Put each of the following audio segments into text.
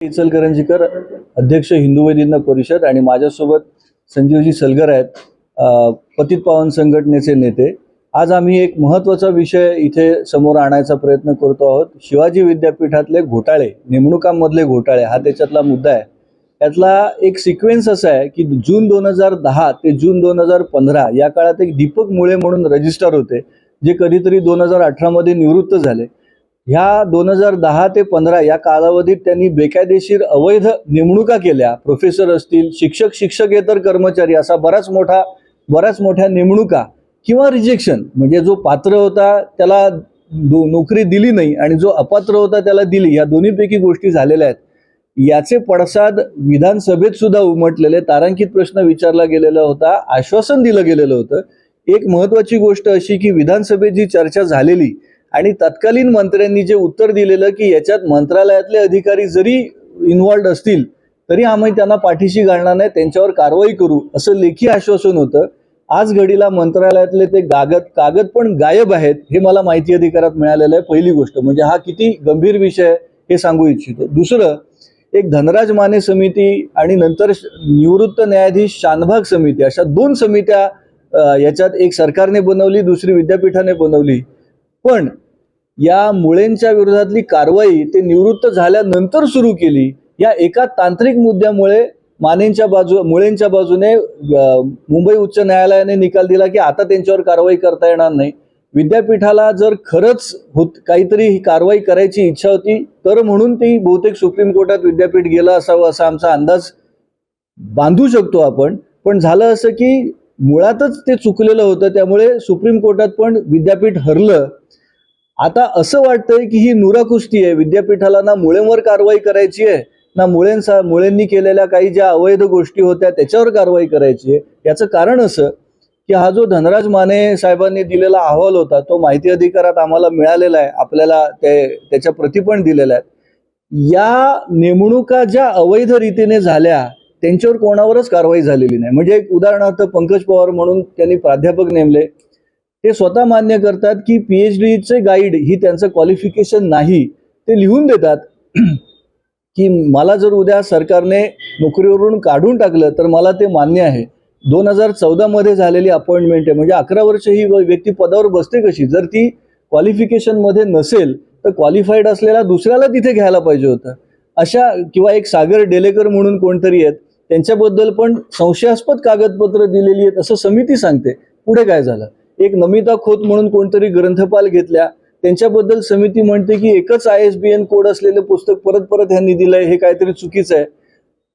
इचलकरंजीकर अध्यक्ष हिंदू वैदिक परिषद आणि माझ्यासोबत संजीवजी सलगर आहेत पतित पावन संघटनेचे नेते. आज आम्ही एक महत्त्वाचा विषय इथे समोर आणायचा प्रयत्न करतो आहोत. शिवाजी विद्यापीठातले घोटाळे नेमणुकांमधले घोटाळे हा त्याच्यातला मुद्दा आहे. त्यातला एक सिक्वेन्स असा आहे की जून दोन हजार दहा ते जून दोन हजार पंधरा या काळात एक दीपक मुळे म्हणून रजिस्टर होते जे कधीतरी दोन हजार अठरामध्ये निवृत्त झाले. ह्या दोन हजार दहा ते पंधरा या कालावधीत त्यांनी बेकायदेशीर अवैध नेमणुका केल्या. प्रोफेसर असतील शिक्षक शिक्षकेतर कर्मचारी असा बराच मोठा बऱ्याच मोठ्या नेमणुका किंवा रिजेक्शन म्हणजे जो पात्र होता त्याला दो- नोकरी दिली नाही आणि जो अपात्र होता त्याला दिली. या दोन्हीपैकी गोष्टी झालेल्या आहेत. याचे पडसाद विधानसभेत सुद्धा उमटलेले. तारांकित प्रश्न विचारला गेलेला होता आश्वासन दिलं गेलेलं होतं. एक महत्वाची गोष्ट अशी की विधानसभेत जी चर्चा झालेली आणि तत्कालीन मंत्र्यांनी जे उत्तर दिलेलं की याच्यात मंत्रालयातले अधिकारी जरी इन्व्हॉल्ड असतील तरी आम्ही त्यांना पाठीशी घालणार नाही त्यांच्यावर कारवाई करू असं लेखी आश्वासन होतं. आज घडीला मंत्रालयातले ते कागद कागद पण गायब आहेत हे मला माहिती अधिकारात मिळालेलं आहे पहिली गोष्ट. म्हणजे हा किती गंभीर विषय आहे हे सांगू इच्छितो. दुसरं एक धनराज माने समिती आणि नंतर श- निवृत्त न्यायाधीश शानभाग समिती अशा दोन समित्या याच्यात एक सरकारने बनवली दुसरी विद्यापीठाने बनवली. पण या मुळेंच्या विरोधातली कारवाई ते निवृत्त झाल्यानंतर सुरू केली. या एका तांत्रिक मुद्द्यामुळे मानेंच्या बाजू मुळेंच्या बाजूने मुंबई उच्च न्यायालयाने निकाल दिला की आता त्यांच्यावर कारवाई करता येणार नाही. विद्यापीठाला जर खरंच होत काहीतरी ही कारवाई करायची इच्छा होती तर म्हणून ती बहुतेक सुप्रीम कोर्टात विद्यापीठ गेलं असावं असा आमचा अंदाज बांधू शकतो आपण. पण झालं असं की मुळातच ते चुकलेलं होतं त्यामुळे सुप्रीम कोर्टात पण विद्यापीठ हरलं. आता असं वाटतंय की ही नुरा कुस्ती आहे. विद्यापीठाला ना मुळेंवर कारवाई करायची आहे ना मुळेंसा मुळेंनी केलेल्या काही ज्या अवैध गोष्टी होत्या त्याच्यावर कारवाई करायची आहे. याचं कारण असं की हा जो धनराज माने साहेबांनी दिलेला अहवाल होता तो माहिती अधिकारात आम्हाला मिळालेला आहे. आपल्याला ते त्याच्या प्रती पण दिलेल्या आहेत. या नेमणुका ज्या अवैध रीतीने झाल्या त्यांच्यावर कोणावरच कारवाई झालेली नाही. म्हणजे एक उदाहरणार्थ पंकज पवार म्हणून त्यांनी प्राध्यापक नेमले. ते स्वतः मान्य करतात की पीएच डीचे गाईड ही त्यांचं क्वालिफिकेशन नाही. ते लिहून देतात की मला जर उद्या सरकारने नोकरीवरून काढून टाकलं तर मला ते मान्य आहे. दोन हजार चौदामध्ये झालेली अपॉइंटमेंट आहे म्हणजे अकरा वर्ष ही व्यक्ती पदावर बसते कशी? जर ती क्वालिफिकेशनमध्ये नसेल तर क्वालिफाईड असलेला दुसऱ्याला तिथे घ्यायला पाहिजे होतं. अशा किंवा एक सागर डेलेकर म्हणून कोणतरी आहेत त्यांच्याबद्दल पण संशयास्पद कागदपत्र दिलेली आहेत असं समिती सांगते. पुढे काय झालं? एक नमिता खोत म्हणून कोणतरी ग्रंथपाल घेतल्या. त्यांच्याबद्दल समिती म्हणते की एकच I S B N code असलेलं पुस्तक परत परत ह्यांनी दिलंय हे काहीतरी चुकीचं आहे.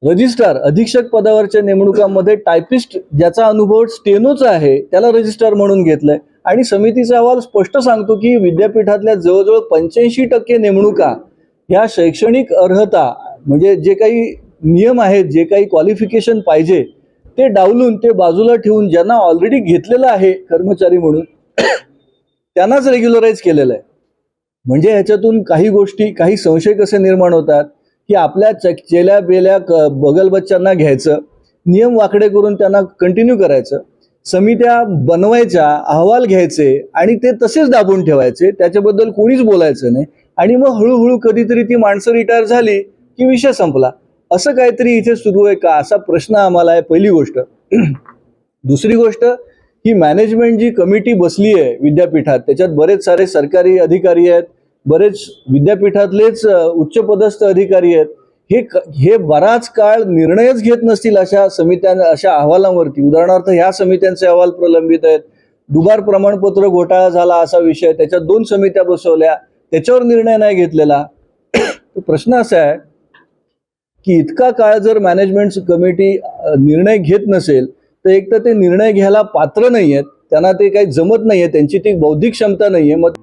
रजिस्ट्रार अधीक्षक पदावरच्या नेमणुकांमध्ये टायपिस्ट ज्याचा अनुभव स्टेनोचा आहे त्याला रजिस्ट्रार म्हणून घेतलंय. आणि समितीचा अहवाल स्पष्ट सांगतो की विद्यापीठातल्या जवळजवळ पंच्याऐंशी टक्के नेमणुका ह्या शैक्षणिक अर्हता म्हणजे जे काही नियम आहेत जे काही क्वालिफिकेशन पाहिजे ते डावलून ते बाजूला ठेवून ज्यांना ऑलरेडी घेतलेलं आहे कर्मचारी म्हणून त्यांनाच रेग्युलराईज केलेलं आहे. म्हणजे ह्याच्यातून काही गोष्टी काही संशय कसे निर्माण होतात की आपल्या च- चेल्या बेल्या क- बगलबच्च्यांना घ्यायचं नियम वाकडे करून त्यांना कंटिन्यू करायचं समित्या बनवायच्या अहवाल घ्यायचे आणि ते तसेच दाबून ठेवायचे त्याच्याबद्दल कोणीच बोलायचं नाही. आणि मग हळूहळू कधीतरी ती माणसं रिटायर झाली की विषय संपला. असं काहीतरी इथे सुरू आहे का? असा प्रश्न आम्हाला आहे पहिली गोष्ट. दुसरी गोष्ट ही मॅनेजमेंट जी कमिटी बसली आहे विद्यापीठात त्याच्यात बरेच सारे सरकारी अधिकारी आहेत बरेच विद्यापीठातलेच उच्चपदस्थ अधिकारी आहेत. हे क- हे बराच काळ निर्णयच घेत नसतील अशा समित्या अशा अहवालांवरती. उदाहरणार्थ ह्या समित्यांचे अहवाल प्रलंबित आहेत. दुबार प्रमाणपत्र घोटाळा झाला असा विषय त्याच्यात दोन समित्या बसवल्या त्याच्यावर निर्णय नाही घेतलेला. प्रश्न असा आहे की इतका काळ जर मॅनेजमेंट कमिटी निर्णय घेत नसेल तर एक तर ते निर्णय घ्यायला पात्र नाही आहेत त्यांना ते काही जमत नाही आहे त्यांची ती बौद्धिक क्षमता नाही आहे मग